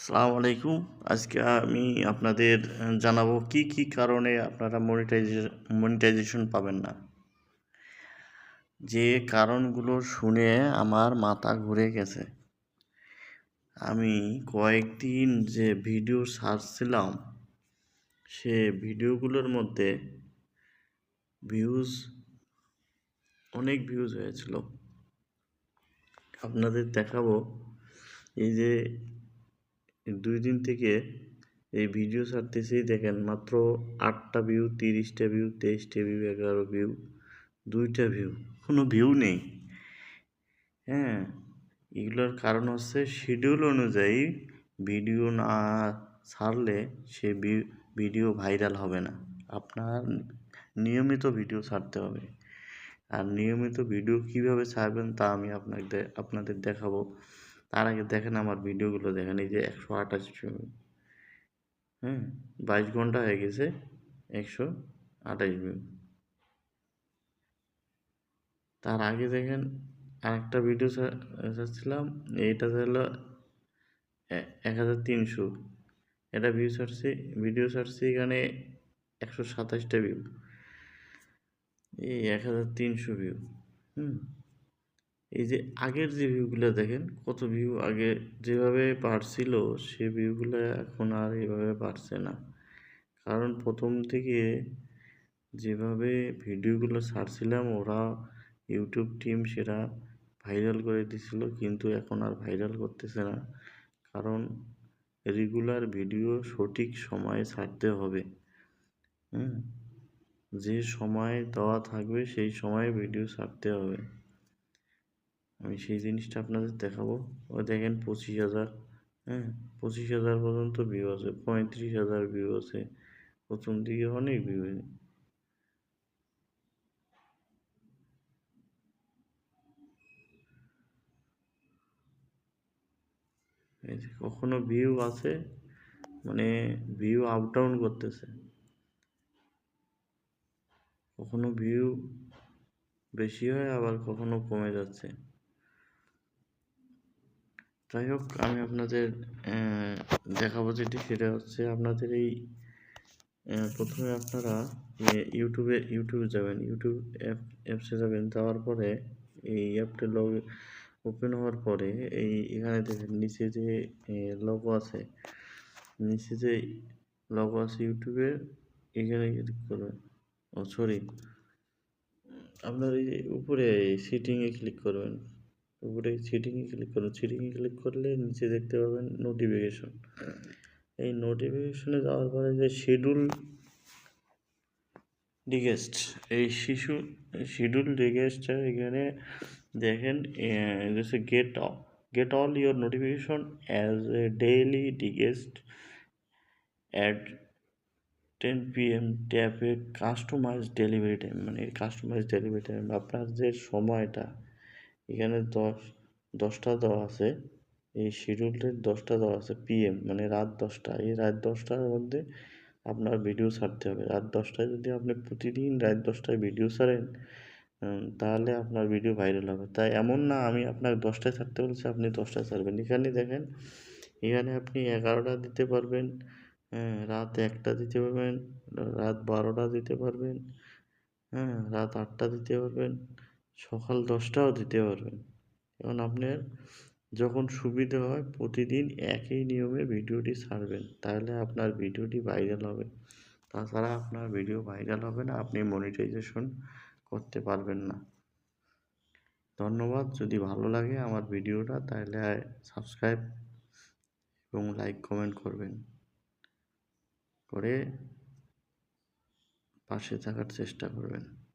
আসসালামু আলাইকুম। আজকে আমি আপনাদের জানাব কি কি কারণে আপনারা মনিটাইজেশন মনিটাইজেশন পাবেন না। যে কারণগুলো শুনে আমার মাথা ঘুরে গেছে। আমি কয়েকদিন যে ভিডিও সার্চছিলাম সে ভিডিওগুলোর মধ্যে ভিউজ অনেক ভিউজ হয়েছিল। আপনাদের দেখাবো, এই যে দুই দিন থেকে এই ভিডিও ছাড়তেছেই দেখেন মাত্র আটটা ভিউ তিরিশটা ভিউ তেইশটা ভিউ এগারো ভিউ দুইটা ভিউ কোনো ভিউ নেই। হ্যাঁ এগুলোর কারণ হচ্ছে শিডিউল অনুযায়ী ভিডিও না ছাড়লে সে ভিডিও ভাইরাল হবে না। আপনার নিয়মিত ভিডিও ছাড়তে হবে। আর নিয়মিত ভিডিও কীভাবে ছাড়বেন তা আমি আপনাদের আপনাদের দেখাবো। তার আগে দেখেন আমার ভিডিওগুলো দেখেন, এই যে একশো আঠাশ হ্যাঁ বাইশ ঘণ্টা হয়ে গেছে, একশো আঠাশ ভিউ তার আগে দেখেন আরেকটা ভিডিও ছাড়ছিলাম এইটা হলো এক হাজার তিনশো। এটা ভিউ ছাড়ছি ভিডিও ছাড়ছি এখানে একশো সাতাশটা ভিউ এই এক হাজার তিনশো ভিউ হুম। এই যে আগের যে ভিউগুলো দেখেন, কত ভিউ আগে যেভাবে পারছিল সে ভিউগুলো এখন আর এভাবে পারছে না। কারণ প্রথম থেকে যেভাবে ভিডিওগুলো ছাড়ছিলাম, ওরা ইউটিউব টিম সেটা ভাইরাল করে দিছিল, কিন্তু এখন আর ভাইরাল করতেছে না। কারণ রেগুলার ভিডিও সঠিক সময়ে ছাড়তে হবে। হুম? যে সময় দেওয়া থাকবে, সেই সময়ে ভিডিও ছাড়তে হবে। আমি সেই জিনিসটা আপনাদের দেখাবো। ওই দেখেন পঁচিশ হাজার হ্যাঁ? পঁচিশ হাজার পর্যন্ত ভিউ আছে, পঁয়ত্রিশ হাজার ভিউ আছে, প্রথম দিকে অনেক ভিউ কখনো ভিউ আছে মানে ভিউ আপ ডাউন করতেছে। কখনো ভিউ বেশি হয়, আবার কখনো কমে যাচ্ছে। যাই হোক, আমি আপনাদের দেখাবো যেটি, সেটা হচ্ছে আপনাদের এই প্রথমে আপনারা ইউটিউবে ইউটিউবে যাবেন, ইউটিউব অ্যাপ, অ্যাপসে যাবেন, যাওয়ার পরে এই অ্যাপটা লগ ওপেন হওয়ার পরে এই এখানে দেখেন, নিচে যে লগো আছে, নিচে যে লগো আছে ইউটিউবে, এখানে ক্লিক করবেন। ও সরি আপনার এই উপরে সিটিংয়ে ক্লিক করবেন। উপরে সিটিংয়ে ক্লিক করুন সিটিংয়ে ক্লিক করলে নিচে দেখতে পাবেন নোটিফিকেশন এই নোটিফিকেশনে যাওয়ার পরে যে শিডিউল ডিগেস্ট এই শিশু শিডিউল ডিগেস্টটা এখানে দেখেন হচ্ছে get get all your notification as a daily digest at ten P M ট্যাপে customise delivery time মানে কাস্টমাইজ ডেলিভারি টাইম আপনার যে সময়টা এখানে দশ, দশটা দেওয়া আছে। এই শিডিউলটির দশটা দেওয়া আছে পিএম মানে রাত দশটা। এই রাত দশটার মধ্যে আপনার ভিডিও ছাড়তে হবে। রাত দশটায় যদি আপনি প্রতিদিন রাত দশটায় ভিডিও ছাড়েন তাহলে আপনার ভিডিও ভাইরাল হবে। তাই এমন না আমি আপনার দশটায় ছাড়তে বলছি, আপনি দশটায় ছাড়বেন। এখানে দেখেন, এখানে আপনি এগারোটা দিতে পারবেন হ্যাঁ রাত একটা দিতে পারবেন, রাত বারোটা দিতে পারবেন হ্যাঁ রাত আটটা দিতে পারবেন। সকাল দশটাও দিতে পারবেন। এখন আপনার যখন সুবিধে হয় প্রতিদিন একই নিয়মে ভিডিওটি ছাড়বেন। তাহলে আপনার ভিডিওটি ভাইরাল হবে। তাছাড়া আপনার ভিডিও ভাইরাল হবে না, আপনি মনিটাইজেশন করতে পারবেন না। ধন্যবাদ। যদি ভালো লাগে আমার ভিডিওটা, তাহলে সাবস্ক্রাইব এবং লাইক কমেন্ট করবেন। করে পাশে থাকার চেষ্টা করবেন।